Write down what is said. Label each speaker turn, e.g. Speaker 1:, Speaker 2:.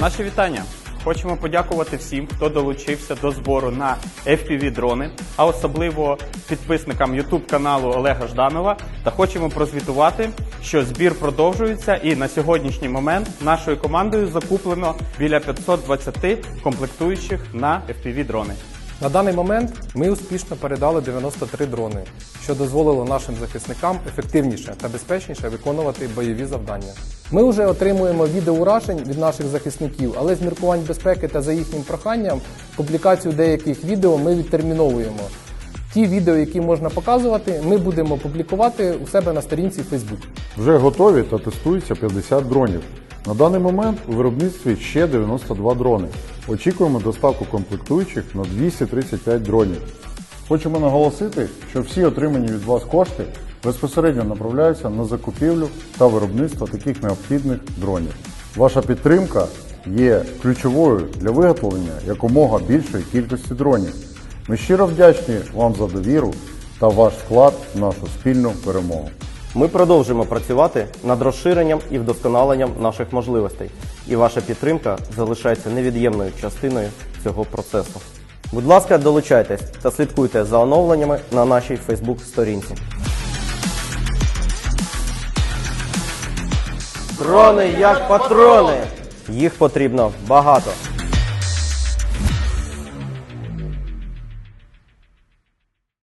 Speaker 1: Наші вітання. Хочемо подякувати всім, хто долучився до збору на FPV дрони, а особливо підписникам YouTube каналу Олега Жданова. Та хочемо прозвітувати, що збір продовжується, і на сьогоднішній момент нашою командою закуплено біля 520 комплектуючих на FPV дрони.
Speaker 2: На даний момент ми успішно передали 93 дрони, що дозволило нашим захисникам ефективніше та безпечніше виконувати бойові завдання. Ми вже отримуємо відеоуражень від наших захисників, але з міркувань безпеки та за їхнім проханням публікацію деяких відео ми відтерміновуємо. Ті відео, які можна показувати, ми будемо публікувати у себе на сторінці Facebook.
Speaker 3: Вже готові та тестуються 50 дронів. На даний момент у виробництві ще 92 дрони. Очікуємо доставку комплектуючих на 235 дронів. Хочемо наголосити, що всі отримані від вас кошти безпосередньо направляються на закупівлю та виробництво таких необхідних дронів. Ваша підтримка є ключовою для виготовлення якомога більшої кількості дронів. Ми щиро вдячні вам за довіру та ваш вклад в нашу спільну перемогу.
Speaker 4: Ми продовжимо працювати над розширенням і вдосконаленням наших можливостей, і ваша підтримка залишається невід'ємною частиною цього процесу. Будь ласка, долучайтесь та слідкуйте за оновленнями на нашій Фейсбук-сторінці. Дрони як патрони! Їх потрібно багато.